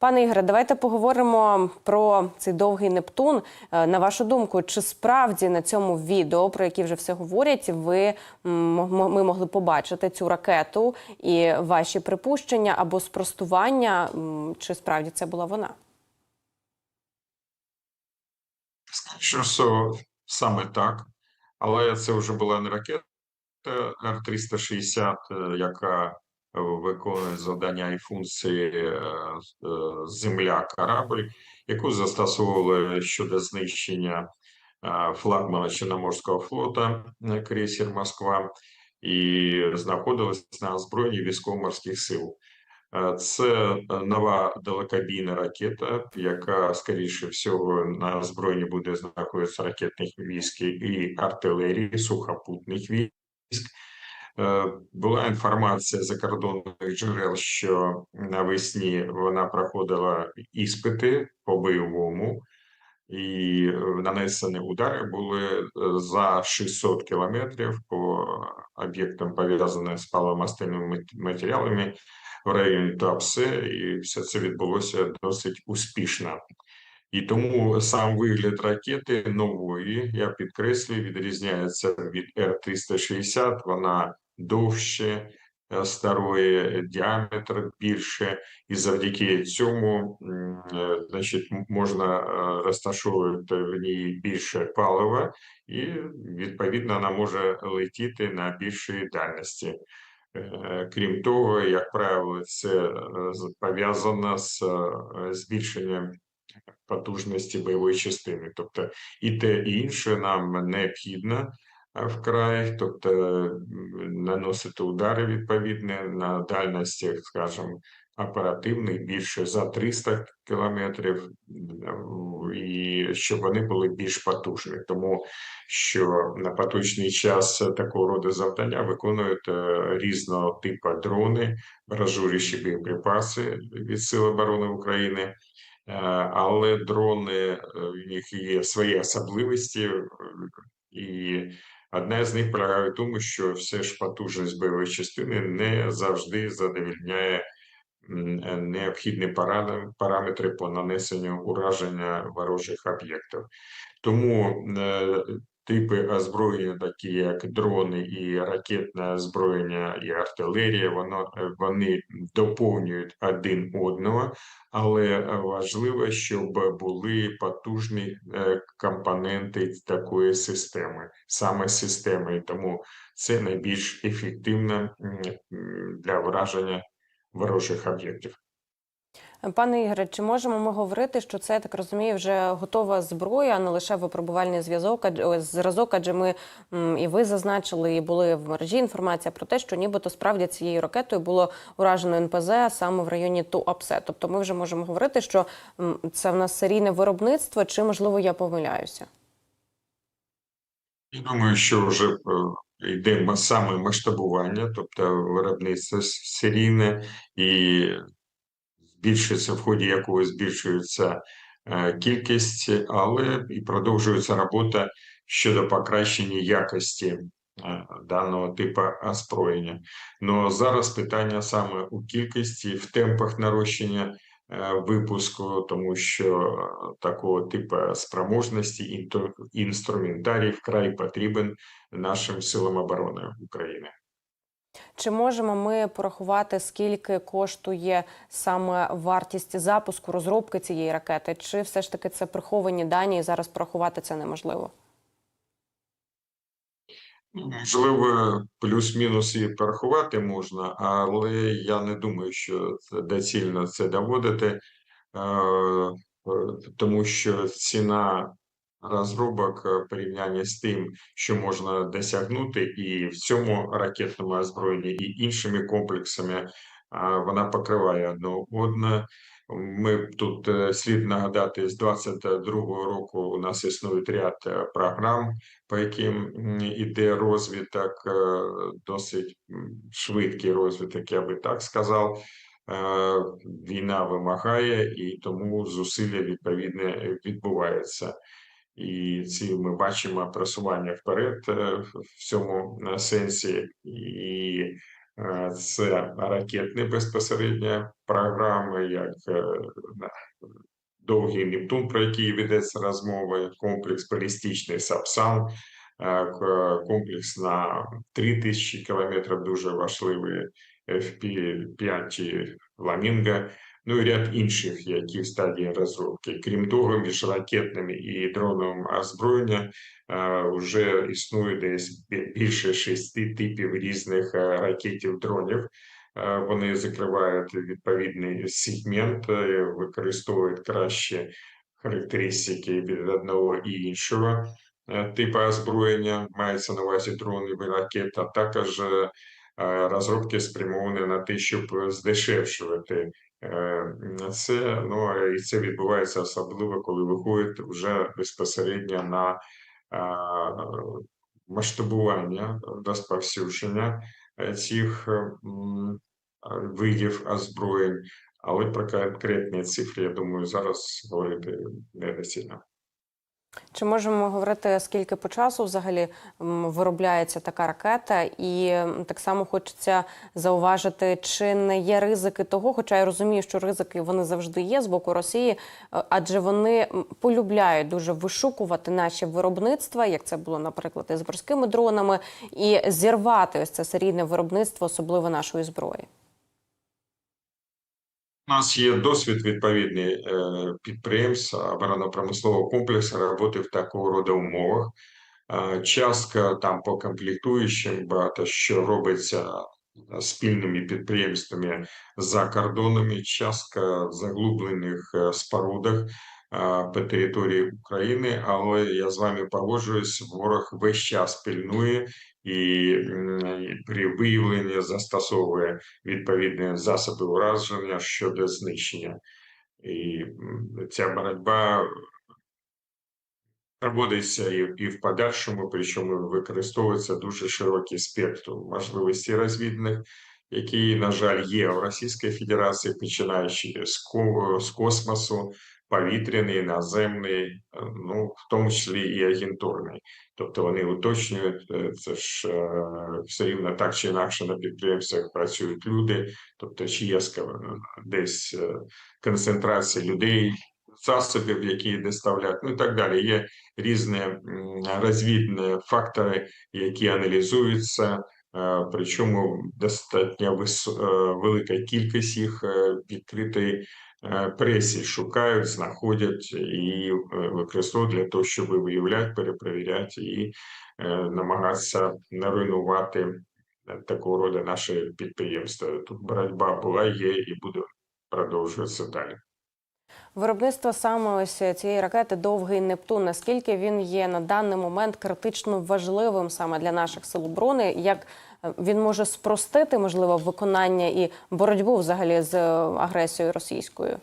Пане Ігоре, давайте поговоримо про цей довгий Нептун. Е, На вашу думку, чи справді на цьому відео, про яке вже все говорять, ви ми могли побачити цю ракету і ваші припущення або спростування, чи справді це була вона? Що саме так, але це вже була не ракета Р-360, е, яка виконує завдання і функції е, е, земля-корабль, яку застосовували щодо знищення е, флагмана Чорноморського флота крейсер Москва і знаходилась на озброєнні військово-морських сил. Це нова далекобійна ракета, яка, скоріше всього, на озброєнні буде знаходитися ракетних військ і артилерії, сухопутних військ. Е, Була інформація закордонних джерел, що навесні вона проходила іспити по бойовому, і е, нанесені удари були е, за 600 кілометрів по об'єктам, пов'язаним з паливомастильними матеріалами в районі Туапсе, і все це відбулося досить успішно. І тому сам вигляд ракети нової, я підкреслюю, відрізняється від Р-360, вона довше е, старої, діаметр більше, і завдяки цьому, е, значить, можна е, розташовувати в ній більше палива, і відповідно вона може летіти на більшій дальності. Е, Крім того, як правило, це е, пов'язано з е, збільшенням потужності бойової частини. Тобто і те, і інше нам необхідно е, вкрай, тобто наносити удари відповідні на дальностях, скажімо, оперативних більше за 300 кілометрів, і щоб вони були більш потужні. Тому що на поточний час такого роду завдання виконують е, різного типу дрони, бражуріші боєприпаси від Сил оборони України. Е, але дрони е, в них є свої особливості, і одна з них полягає в тому, що все ж потужність бойової частини не завжди задовільняє необхідні параметри по нанесенню ураження ворожих об'єктів. Тому е, типи озброєння, такі як дрони і ракетне озброєння і артилерія, воно е, вони доповнюють один одного, але важливо, щоб були потужні е, компоненти такої системи, саме системи, і тому це найбільш ефективно для враження ворожих об'єктів. Пане Ігоре, чи можемо ми говорити, що це я так розумію, вже готова зброя, а не лише випробувальний зв'язок, зразок? Адже ми і ви зазначили, і були в мережі інформація про те, що нібито справді цією ракетою було уражено НПЗ саме в районі Туапсе. Тобто, ми вже можемо говорити, що це в нас серійне виробництво, чи можливо я помиляюся? Я думаю, що вже е, йде саме масштабування, тобто виробництво серійне, і збільшується в ході якого збільшується е, кількість, але і продовжується робота щодо покращення якості е, даного типу озброєння. Ну зараз питання саме у кількості, в темпах нарощення е, випуску, тому що такого типу спроможності інструментарій вкрай потрібен нашим силам оборони України. Чи можемо ми порахувати, скільки коштує саме вартість запуску розробки цієї ракети? Чи все ж таки це приховані дані і зараз порахувати це неможливо? Можливо, плюс-мінус і порахувати можна, але я не думаю, що доцільно це доводити, е, е, тому що ціна розробок е, в порівнянні з тим, що можна досягнути, і в цьому ракетному озброєнні, і іншими комплексами, е, вона покриває одне одне. Ми тут е, слід нагадати, з 22-го року у нас існує ряд програм по яким іде розвиток, досить швидкий розвиток, я би так сказав. Війна вимагає, і тому зусилля відповідне відбуваються. І ці ми бачимо просування вперед е, в цьому е, сенсі, і Це ракетні безпосередньо програми, як е, довгий Нептун, про який ведеться розмова, комплекс балістичний Сапсан, комплекс на 3000 кілометрів, дуже важливий FP-5 Фламінго, ну і ряд інших, які в стадії розробки. Крім того, між ракетними і дроновим озброєння е, вже існує десь більше шести типів різних е, ракетів дронів. Е, Вони закривають відповідний сегмент, використовують кращі характеристики від одного і іншого типу озброєння, мається на увазі дрони і ракет, а також розробки спрямовані на те, щоб здешевшувати це. Ну і це відбувається особливо, коли виходить вже безпосередньо на масштабування розповсюдження е, цих е, а, видів озброєнь, але про конкретні цифри, я думаю, зараз говорити недоцільно. Чи можемо говорити, скільки по часу взагалі виробляється така ракета? І так само хочеться зауважити, чи не є ризики того, хоча я розумію, що ризики вони завжди є з боку Росії, е, адже вони полюбляють дуже вишукувати наші виробництва, як це було, наприклад, із морськими дронами, і зірвати ось це серійне виробництво, особливо нашої зброї. Нас є досвід відповідний е, підприємств оборонно-промислового комплексу роботи в такого роду умовах. Е, Частка там по комплектуючим багато що робиться спільними підприємствами за кордонами, частка в заглублених е, спорудах по території України, але я з вами погоджуюсь, ворог весь час пильнує і при виявленні застосовує відповідні засоби ураження щодо знищення. І ця боротьба проводиться і, і в подальшому, причому використовується дуже широкий спектр можливостей розвідних, які, на жаль, є в Російській Федерації, починаючи з, ко- з космосу, повітряний, наземний, е, ну в тому числі і агентурний. Тобто вони уточнюють е, це ж е, все рівно так чи інакше на підприємствах працюють люди, тобто чи є десь концентрація людей, засобів, які доставляють, ну і так далі. Є різні розвідні фактори, які аналізуються. Причому достатньо велика кількість їх відкритої е, пресі шукають, знаходять і е, використовують для того, щоб виявляти, перепровіряти і е, намагатися не руйнувати е, такого роду наші підприємства. Тут боротьба була, є і буде продовжуватися далі. Виробництво саме ось цієї ракети Довгий Нептун. Наскільки він є на даний момент критично важливим саме для наших сил оборони? Як е, він може спростити можливо виконання і боротьбу взагалі з е, агресією російською?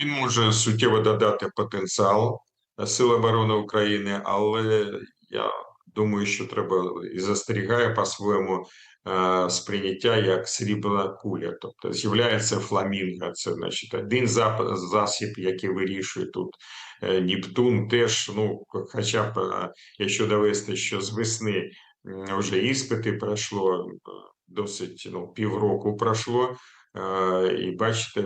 Він може суттєво додати потенціал Сил оборони України, але я думаю, що треба і застерігає по-своєму е, сприйняття як срібна куля. Тобто з'являється фламінго, це значить один засіб, який вирішує тут Е, Нептун. Теж, ну, хоча б е, якщо довести, що з весни вже іспити пройшло, досить ну, півроку пройшло. Е, І бачите,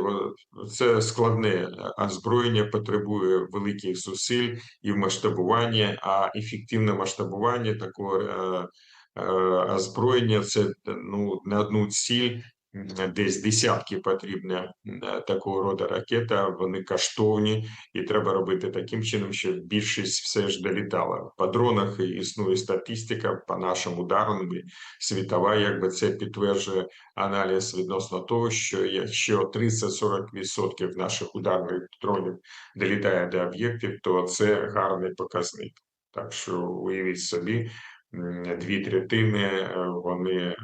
це складне е, озброєння, потребує великих зусиль і в масштабуванні, а ефективне масштабування такого е, озброєння це ну, на одну ціль десь десятки потрібно е, такого роду ракета, вони коштовні, і треба робити таким чином, щоб більшість все ж долітала. По дронах існує статистика, по нашим ударам світова, якби це підтверджує аналіз відносно того, що якщо 30-40% наших ударних дронів долітає до об'єктів, то це гарний показник. Так що уявіть собі, дві третини е, вони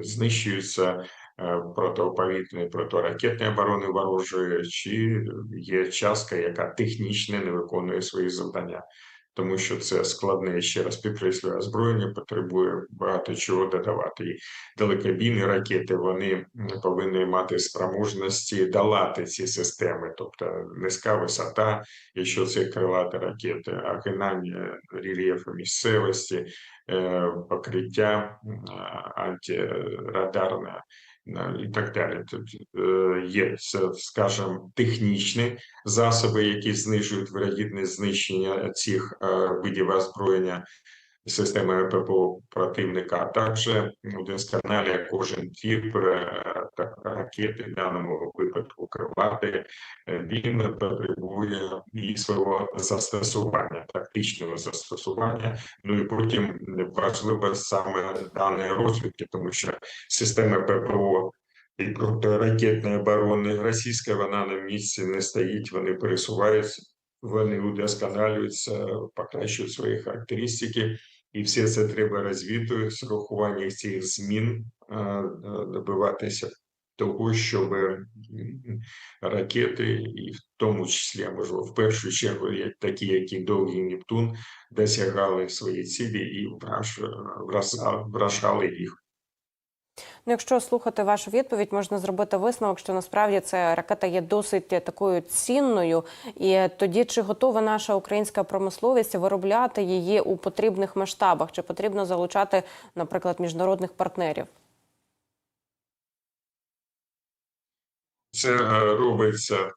знищуються е, протиповітряної, протиракетної оборони ворожої, чи є частка, яка технічно не виконує свої завдання тому що це складне, ще раз підкреслюю, озброєння потребує багато чого додавати. І далекобійні ракети вони повинні мати спроможності долати ці системи, тобто низька висота, якщо це крилаті ракети, огинання рельєфу місцевості, покриття м, антирадарне е, і так далі. Е, є, скажімо, технічні засоби, які знижують вирогідність знищення цих е, видів озброєння системи ППО противника, а також удосконалює кожен тип е, ракети, в даному випадку крилати, е, він потребує і свого застосування, тактичного застосування. Ну і потім важливо саме дані розвідки, тому що система ППО і протиракетної оборони російська вона на місці не стоїть, вони пересуваються, вони удосконалюються, покращують свої характеристики. І все це треба розвідувати з урахуванням цих змін е, е, добиватися того, щоб ракети, і в тому числі, можливо, в першу чергу, такі, як і довгий Нептун, досягали свої цілі і враж, вражали їх. Ну, якщо слухати вашу відповідь, можна зробити висновок, що насправді ця ракета є досить такою цінною. І тоді чи готова наша українська промисловість виробляти її у потрібних масштабах? Чи потрібно залучати, наприклад, міжнародних партнерів? Це е, робиться,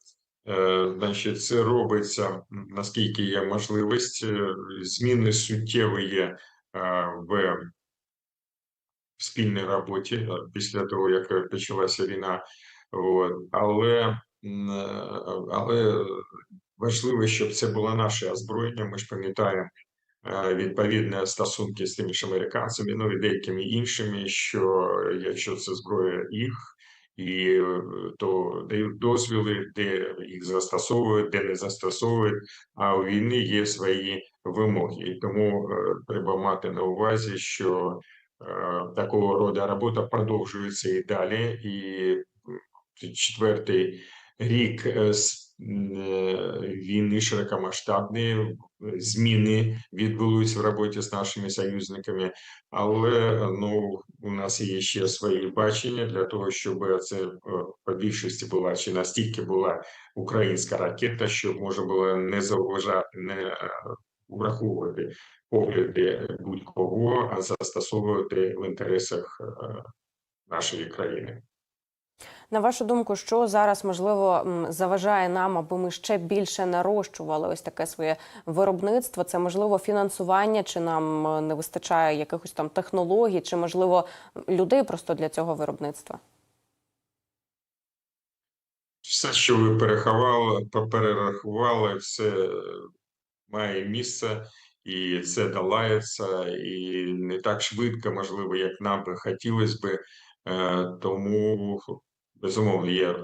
е, значить, це робиться наскільки є можливість. Е, Зміни суттєві є в спільній роботі після того, як почалася війна. От. Але, але важливо, щоб це було наше озброєння. Ми ж пам'ятаємо відповідні стосунки з тими ж американцями, ну і деякими іншими, що якщо це зброя їх, і е, то дають дозвіли, де їх застосовують, де не застосовують. А у війни є свої вимоги, і тому е, треба мати на увазі, що е, такого роду робота продовжується і далі, і четвертий рік з війни широкомасштабної зміни відбулись в роботі з нашими союзниками, але ну у нас є ще свої бачення для того, щоб це е, по більшості була чи настільки була українська ракета, щоб можна було не зауважати, не е, враховувати погляди будь-кого, а застосовувати в інтересах е, нашої країни. На вашу думку, що зараз можливо заважає нам, аби ми ще більше нарощували ось таке своє виробництво? Це можливо фінансування, чи нам е, не вистачає якихось там технологій, чи можливо людей просто для цього виробництва? Все, що ви переховали, перерахували, все має місце, і це долається, і не так швидко, можливо, як нам би хотілося би. Е, Тому безумовно є е,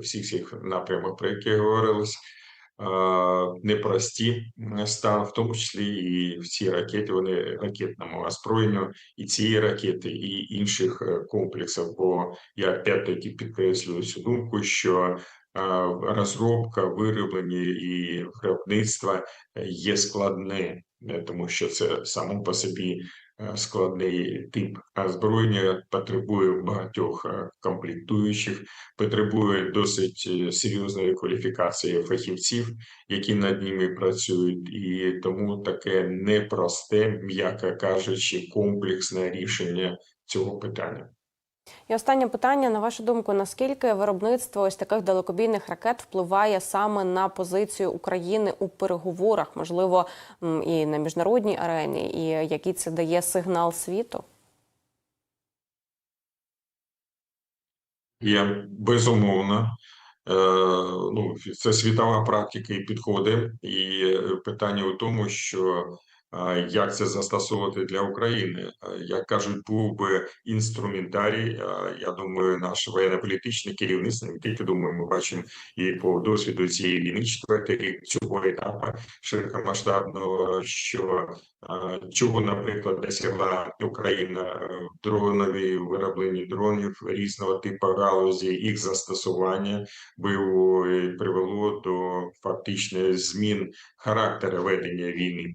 всі всіх напрямок, про які говорилось. Непрості стан, в тому числі і в ці ракети, вони ракетному озброєнню, і цієї ракети, і інших е, комплексів. Бо я опять-таки підкреслюю цю думку, що е, розробка, вироблення і виробництво є складне, тому що це само по собі складний тип озброєння, потребує багатьох е, комплектуючих, потребує досить е, серйозної кваліфікації фахівців, які над ними працюють, і тому таке непросте, м'яко кажучи, комплексне рішення цього питання. І останнє питання на вашу думку: наскільки виробництво ось таких далекобійних ракет впливає саме на позицію України у переговорах, можливо, і на міжнародній арені, і який це дає сигнал світу? Є безумовно. Е, ну, це світова практика і підходи, і е, питання у тому, що як це застосовувати для України. Е, Як кажуть, був би інструментарій. е, Я думаю, наше воєнно-політичне керівництво, не тільки думаю, ми бачимо і по досвіду цієї війни, четвертий цього етапу широкомасштабного, що е, чого, наприклад, досягла Україна в дронові виробленні дронів різного типу галузі, їх застосування і привело до фактично змін характеру ведення війни,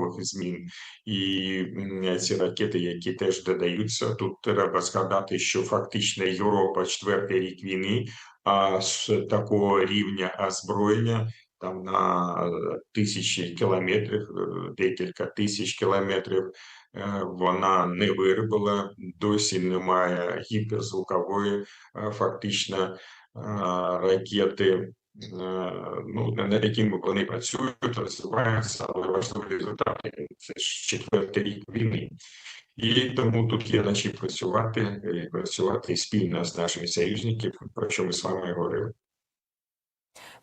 принципових змін. І ці ракети, які теж додаються, тут треба згадати, що фактично Європа четвертий рік війни, а з такого рівня озброєння там на тисячі кілометрів, е, декілька тисяч кілометрів е, вона не виробила, досі немає гіперзвукової, е, фактично, ракети, ну, над якими вони працюють, розвиваються, але важливі результати. Це ж четвертий рік війни. І тому тут є на чим працювати, працювати спільно з нашими союзниками, про що ми з вами говорили.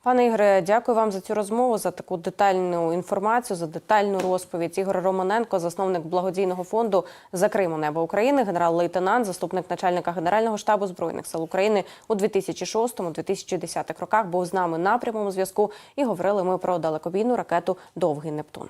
Пане Ігоре, дякую вам за цю розмову, за таку детальну інформацію, за детальну розповідь. Ігор Романенко, засновник благодійного фонду за Криму небо України, генерал-лейтенант, заступник начальника Генерального штабу збройних сил України у 2006-2010 роках, був з нами на прямому зв'язку і говорили ми про далекобійну ракету Довгий Нептун.